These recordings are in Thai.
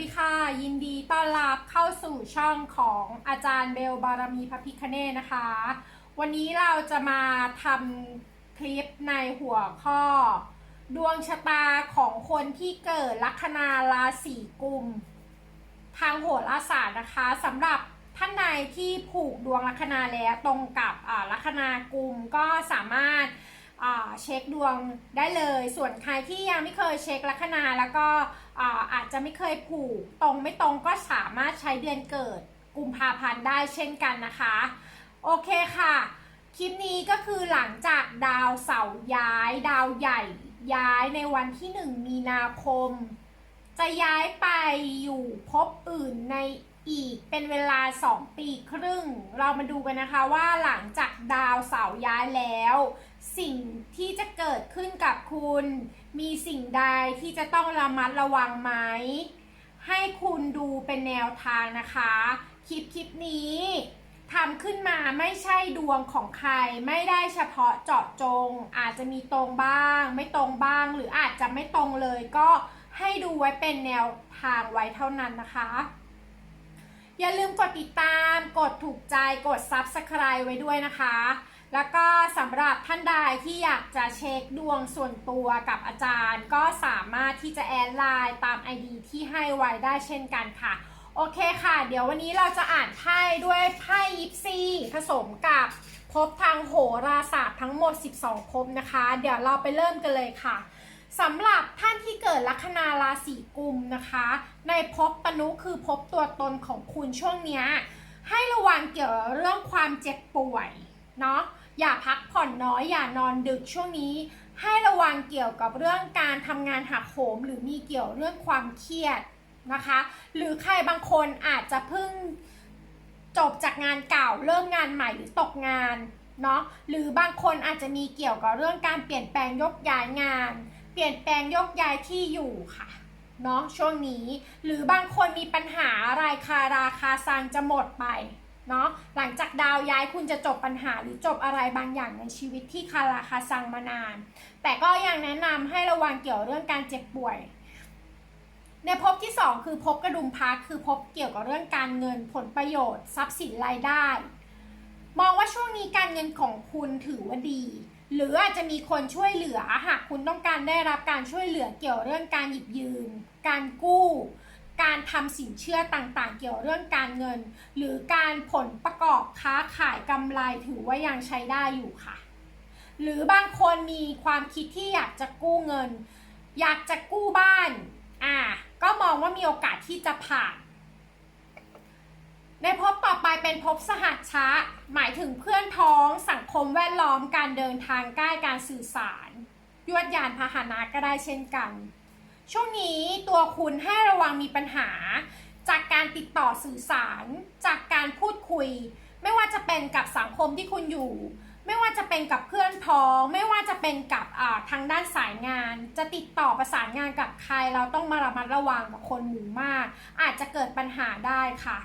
ดีค่ะ ยินดีต้อนรับเข้าสู่ช่องของอาจารย์เบลบารมีพระพิคเน่นะคะ วันนี้เราจะมาทำคลิปในหัวข้อ ดวงชะตาของคนที่เกิดลัคนาราศีกุม ทางโหราศาสตร์นะคะสำหรับท่านใดที่ผูกดวงลัคนาแล้วตรงกับลัคนากุมก็สามารถเช็คดวงได้เลย ส่วนใครที่ยังไม่เคยเช็คลัคนาแล้วก็ อาอาจจะไม่เคยผูกตรงไม่ตรงก็สามารถใช้เดือนเกิดกุมภาพันธ์ได้เช่นกันนะคะ โอเคค่ะ คลิปนี้ก็คือหลังจากดาวเสาย้าย ดาวใหญ่ ย้ายในวันที่ 1 มีนาคม จะย้ายไปอยู่ภพอื่นในอีกเป็นเวลา 2 ปีครึ่ง เรามาดูกันนะคะว่าหลังจากดาวเสาย้ายแล้ว สิ่งที่จะเกิดขึ้นกับคุณ มีสิ่งใดที่จะต้องระมัดระวังไหม ให้คุณดูเป็นแนวทางนะคะ คลิปคลิปนี้ทำขึ้นมาไม่ใช่ดวงของใคร ไม่ได้เฉพาะเจาะจง อาจจะมีตรงบ้าง ไม่ตรงบ้าง หรืออาจจะไม่ตรงเลยก็ให้ดูไว้เป็นแนวทางไว้เท่านั้นนะคะ อย่าลืมกดติดตาม กดถูกใจ กด Subscribe ไว้ด้วยนะคะ แล้วก็สำหรับท่านใดที่อยากจะเช็คดวงส่วนตัวกับอาจารย์ ก็สามารถที่จะแอดไลน์ตาม ID ที่ให้ไว้ได้เช่นกันค่ะ โอเคค่ะ เดี๋ยววันนี้เราจะอ่านไพ่ด้วยไพ่ยิปซีผสมกับภพทางโหราศาสตร์ทั้งหมด 12ภพนะคะ เดี๋ยวเราไปเริ่มกันเลยค่ะสำหรับท่านที่เกิดลัคนาราศีกุมนะคะ ในภพตนุคือภพตัวตนของคุณช่วงนี้ให้ระวังเกี่ยวกับเรื่องความเจ็บป่วยเนาะ อย่าพักผ่อนน้อย อย่านอนดึกช่วงนี้ ให้ระวังเกี่ยวกับเรื่องการทำงานหักโหม หรือมีเกี่ยวเรื่องความเครียดนะคะ หรือใครบางคนอาจจะเพิ่งจบจากงานเก่าเริ่มงานใหม่หรือตกงานเนาะหรือบางคนอาจจะมีเกี่ยวกับเรื่องการเปลี่ยนแปลงยกย้ายงาน เปลี่ยนแปลงยกย้ายที่อยู่ค่ะเนาะช่วงนี้ หรือบางคนมีปัญหาอะไรคาราคาซังจะหมดไป เนาะหลังจากดาวย้ายคุณจะจบปัญหาหรือจบอะไรบางอย่างในชีวิตที่คาราคาซังมานาน แต่ก็ยังแนะนำให้ระวังเกี่ยวเรื่องการเจ็บป่วย ในภพที่ 2 คือภพกระดุมพักคือภพเกี่ยวกับเรื่องการเงินผลประโยชน์ ทรัพย์สินรายได้ มองว่าช่วงนี้การเงินของคุณถือว่าดี หรืออาจจะมีคนช่วยเหลือหากคุณต้องการได้รับการช่วยเหลือเกี่ยวเรื่องการหยิบยืม การกู้ การทำสินเชื่อต่างๆ เกี่ยวเรื่องการเงิน หรือการผลประกอบค้าขายกำไรถือว่ายังใช้ได้อยู่ค่ะ หรือบางคนมีความคิดที่อยากจะกู้เงิน อยากจะกู้บ้านอ่าก็มองว่ามีโอกาสที่จะผ่านในภพต่อไปเป็นภพสหัชชะ หมายถึงเพื่อนพ้องสังคมแวดล้อมการเดินทางใกล้การสื่อสาร ยวดยานพาหนะก็ได้เช่นกัน ช่วงนี้ตัวคุณให้ระวังมีปัญหา จากการติดต่อสื่อสาร จากการพูดคุย ไม่ว่าจะเป็นกับสังคมที่คุณอยู่ ไม่ว่าจะเป็นกับเพื่อนพ้อง ไม่ว่าจะเป็นกับทางด้านสายงาน จะติดต่อประสานงานกับใคร เราต้องมาระมัดระวังกับคนหมู่มาก อาจจะเกิดปัญหาได้ค่ะ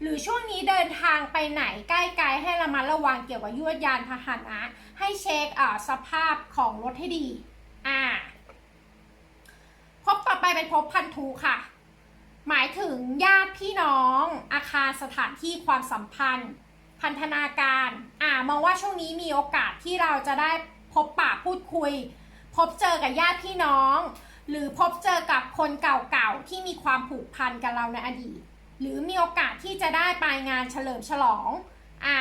หรือช่วงนี้เดินทางไปไหนใกล้ไกลให้ระมัดระวังเกี่ยวกับยวดยานพาหนะ ให้เช็คสภาพของรถให้ดี อ่า ไปพบพันธุค่ะ หมายถึงญาติพี่น้อง อาคารสถานที่ความสัมพันธ์ พันธนาการ อ่ามองว่าช่วงนี้มีโอกาสที่เราจะได้พบปะพูดคุย พบเจอกับญาติพี่น้อง หรือพบเจอกับคนเก่าๆที่มีความผูกพันกับเราในอดีต หรือมีโอกาสที่จะได้ไปงานเฉลิมฉลอง อ่า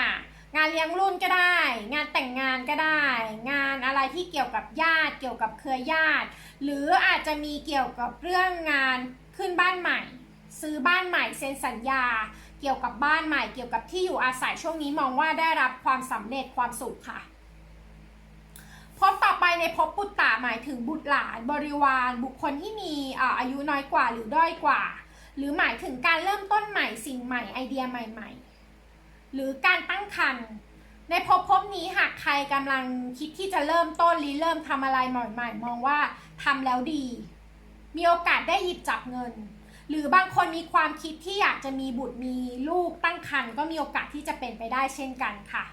งานเลี้ยงรุ่นก็ได้ งานแต่งงานก็ได้ งานอะไรที่เกี่ยวกับญาติ เกี่ยวกับเครือญาติ หรืออาจจะมีเกี่ยวกับเรื่องงานขึ้นบ้านใหม่ ซื้อบ้านใหม่เซ็นสัญญา เกี่ยวกับบ้านใหม่ เกี่ยวกับที่อยู่อาศัยช่วงนี้มองว่าได้รับความสำเร็จความสุขค่ะพบต่อไปในพบุตรตาหมายถึงบุตรหลานบริวารบุคคลที่มีอาอายุน้อยกว่าหรือด้อยกว่า หรือหมายถึงการเริ่มต้นใหม่สิ่งใหม่ไอเดียใหม่ ๆ หรือการตั้งครรภ์ในภพภพนี้หากใครกำลังคิดที่จะเริ่มต้นหรือเริ่มทำอะไรใหม่ๆมองว่าทำแล้วดี มีโอกาสได้หยิบจับเงิน หรือบางคนมีความคิดที่อยากจะมีบุตรมีลูกตั้งครรภ์ก็มีโอกาสที่จะเป็นไปได้เช่นกันค่ะ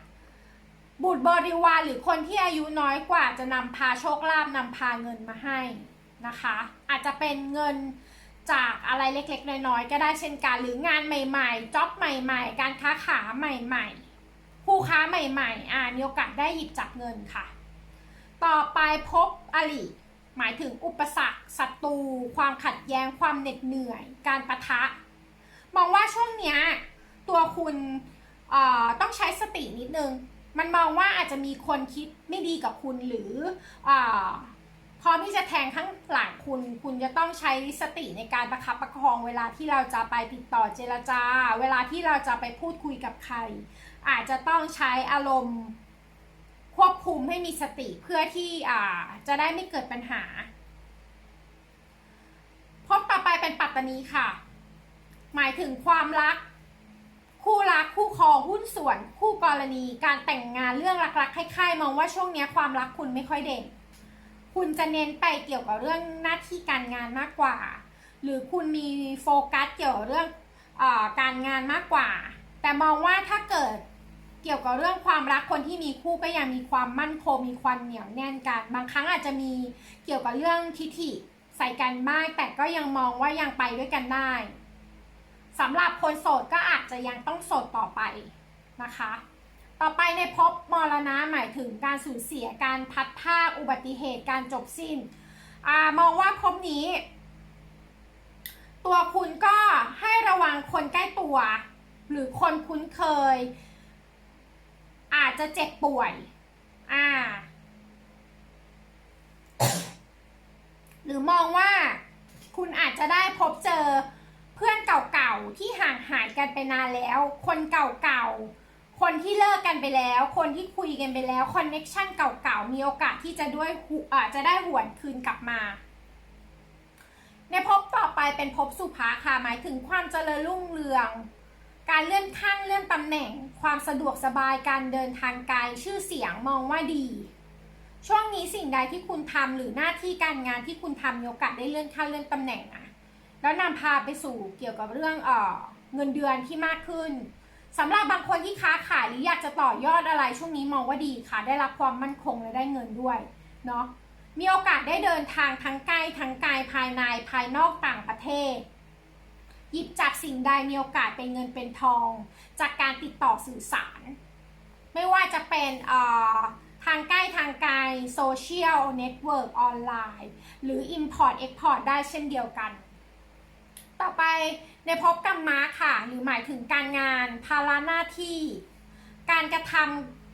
บุตรบริวารหรือคนที่อายุน้อยกว่าจะนำพาโชคลาภนำพาเงินมาให้นะคะ อาจจะเป็นเงิน จากอะไรเล็กๆ น้อยๆ ก็ได้เช่นกันหรืองานใหม่ๆจ็อบใหม่ๆ การค้าขาใหม่ๆ ผู้ค้าใหม่ๆ อ่ามีโอกาสได้หยิบจับเงินค่ะ ต่อไปพบอริหมายถึงอุปสรรคศัตรู ความขัดแย้งความเหน็ดเหนื่อย การประทะ มองว่าช่วงเนี้ยตัวคุณต้องใช้สตินิดนึง มันมองว่าอาจจะมีคนคิดไม่ดีกับคุณหรืออ พร้อมที่จะแทงข้างหลังคุณ คุณจะต้องใช้สติในการประคับประคองเวลาที่เราจะไปติดต่อเจรจา เวลาที่เราจะไปพูดคุยกับใคร อาจจะต้องใช้อารมณ์ควบคุมให้มีสติเพื่อที่อ่าจะได้ไม่เกิดปัญหา พบต่อไปเป็นปัตตานีค่ะ หมายถึงความรัก คู่รักคู่ครองหุ้นส่วน คู่กรณี การแต่งงานเรื่องรักๆคล้ายๆ มองว่าช่วงนี้ความรักคุณไม่ค่อยเด่น คุณจะเน้นไปเกี่ยวกับเรื่องหน้าที่การงานมากกว่า หรือคุณมีโฟกัสเกี่ยวกับเรื่องอการงานมากกว่า แต่มองว่าถ้าเกิดเกี่ยวกับเรื่องความรักคนที่มีคู่ก็ยังมีความมั่นคงมีความเหนียวแน่นกัน บางครั้งอาจจะมีเกี่ยวกับเรื่องทิฐิใส่กันบ้างแต่ก็ยังมองว่ายังไปด้วยกันได้สำหรับคนโสดก็อาจจะยังต้องโสดต่อไปนะคะ ต่อไปในภพมรณะหมายถึงการสูญเสียการพัดพรากอุบัติเหตุการจบสิ้นอมองว่าภพนี้ ตัวคุณก็ให้ระวังคนใกล้ตัว หรือคนคุ้นเคย อาจจะเจ็บป่วยอ่าหรือมองว่าคุณอาจจะได้พบเจอเพื่อนเก่าๆที่ห่างหายกันไปนานแล้ว คนเก่าๆ คนที่เลิกกันไปแล้ว คนที่คุยกันไปแล้วคอนเน็กชันเก่าๆมีโอกาสที่จะด้วยหุอาจจะได้หวนคืนกลับมา ในภพต่อไปเป็นภพสุภาค่ะหมายถึงความเจริญรุ่งเรือง การเลื่อนขั้นเลื่อนตำแหน่ง ความสะดวกสบายการเดินทางไกลชื่อเสียงมองว่าดี ช่วงนี้สิ่งใดที่คุณทำหรือหน้าที่การงานที่คุณทำมีโอกาสได้เลื่อนขั้นเลื่อนตำแหน่งนะแล้วนำพาไปสู่เกี่ยวกับเรื่องเออเงินเดือนที่มากขึ้น สำหรับบางคนที่ค้าขายหรืออยากจะต่อยอดอะไรช่วงนี้มองว่าดีค่ะ ได้รับความมั่นคงและได้เงินด้วยเนาะมีโอกาสได้เดินทางทั้งใกล้ทั้งไกลภายในภายนอกต่างประเทศ หยิบจับสิ่งใดมีโอกาสเป็นเงินเป็นทอง จากการติดต่อสื่อสาร ไม่ว่าจะเป็นทางใกล้ทางไกลโซเชียลเน็ตเวิร์กออนไลน์หรือ Import Export ได้เช่นเดียวกัน ต่อไป ในภพกรรมะค่ะ หรือหมายถึงการงานภาระหน้าที่ การกระท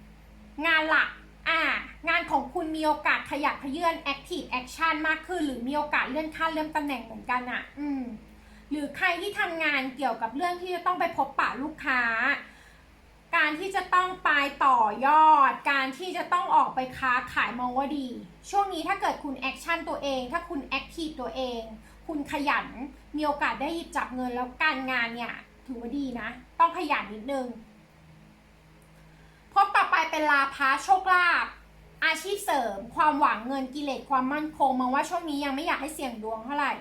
ำงานหลักอ่างานของคุณมีโอกาสขยับขยื่น Active Action มากขึ้น หรือมีโอกาสเลื่อนขั้นเลื่อนตำแหน่งเหมือนกันอะ อืม หรือใครที่ทำงานเกี่ยวกับเรื่องที่จะต้องไปพบปะลูกค้า การที่จะต้องไปต่อยอด การที่จะต้องออกไปค้าขายมองว่าดี ช่วงนี้ถ้าเกิดคุณแอคชั่นตัวเอง ถ้าคุณแอคทีฟตัวเอง คุณขยัน มีโอกาสได้หยิบจับเงินแล้วการงานเนี่ย ถือว่าดีนะ ต้องขยันนิดนึงพบต่อไปเป็นลาภะโชคลาภอาชีพเสริม ความหวังเงินกิเลสความมั่นคงมองว่าช่วงนี้ยังไม่อยากให้เสี่ยงดวงเท่าไหร่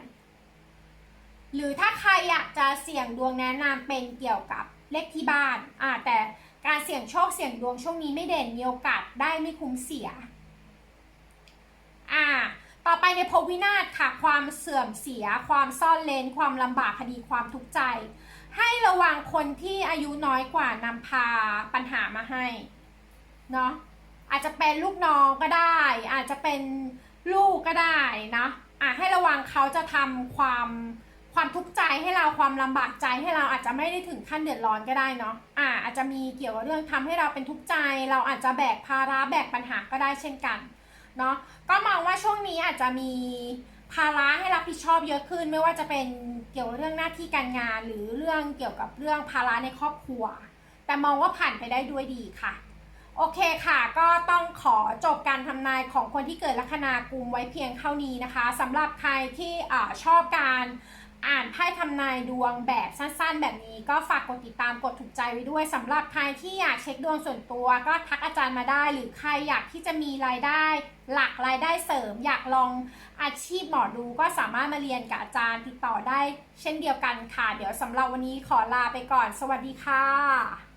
หรือถ้าใครอยากจะเสี่ยงดวงแนะนำเป็นเกี่ยวกับเลขที่บ้านอ่าแต่การเสี่ยงโชคเสี่ยงดวงช่วงนี้ไม่เด่นมีโอกาสได้ไม่คุ้มเสียอ่า ต่อไปในภพวินาศค่ะ ความเสื่อมเสีย ความซ่อนเลนความลำบากคดีความทุกข์ใจ ให้ระวังคนที่อายุน้อยกว่านำพาปัญหามาให้เนาะอาจจะเป็นลูกน้องก็ได้ อาจจะเป็นลูกก็ได้นะอะให้ระวังเขาจะทำความความทุกข์ใจให้เราความลำบากใจให้เราอาจจะไม่ได้ถึงขั้นเดือดร้อนก็ได้เนาะอะอาจจะมีเกี่ยวกับเรื่องทำให้เราเป็นทุกข์ใจ เราอาจจะแบกภาระแบกปัญหาก็ได้เช่นกัน เนาะก็มองว่าช่วงนี้อาจจะมีภาระให้รับผิดชอบเยอะขึ้น ไม่ว่าจะเป็นเกี่ยวกับเรื่องหน้าที่การงาน หรือเรื่องเกี่ยวกับเรื่องภาระในครอบครัว แต่มองว่าผ่านไปได้ด้วยดีค่ะ โอเคค่ะ ก็ต้องขอจบการทำนายของคนที่เกิดลัคนากุมไว้เพียงเท่านี้นะคะสำหรับใครที่อชอบการ อ่านไพ่ทำนายดวงแบบสั้นๆ แบบนี้ก็ฝากกดติดตามกดถูกใจไว้ด้วยสำหรับใครที่อยากเช็คดวงส่วนตัว ก็ทักอาจารย์มาได้ หรือใครอยากที่จะมีรายได้ หลักรายได้เสริม อยากลองอาชีพหมอดูก็สามารถมาเรียนกับอาจารย์ติดต่อได้ เช่นเดียวกันค่ะ เดี๋ยวสำหรับวันนี้ขอลาไปก่อน สวัสดีค่ะ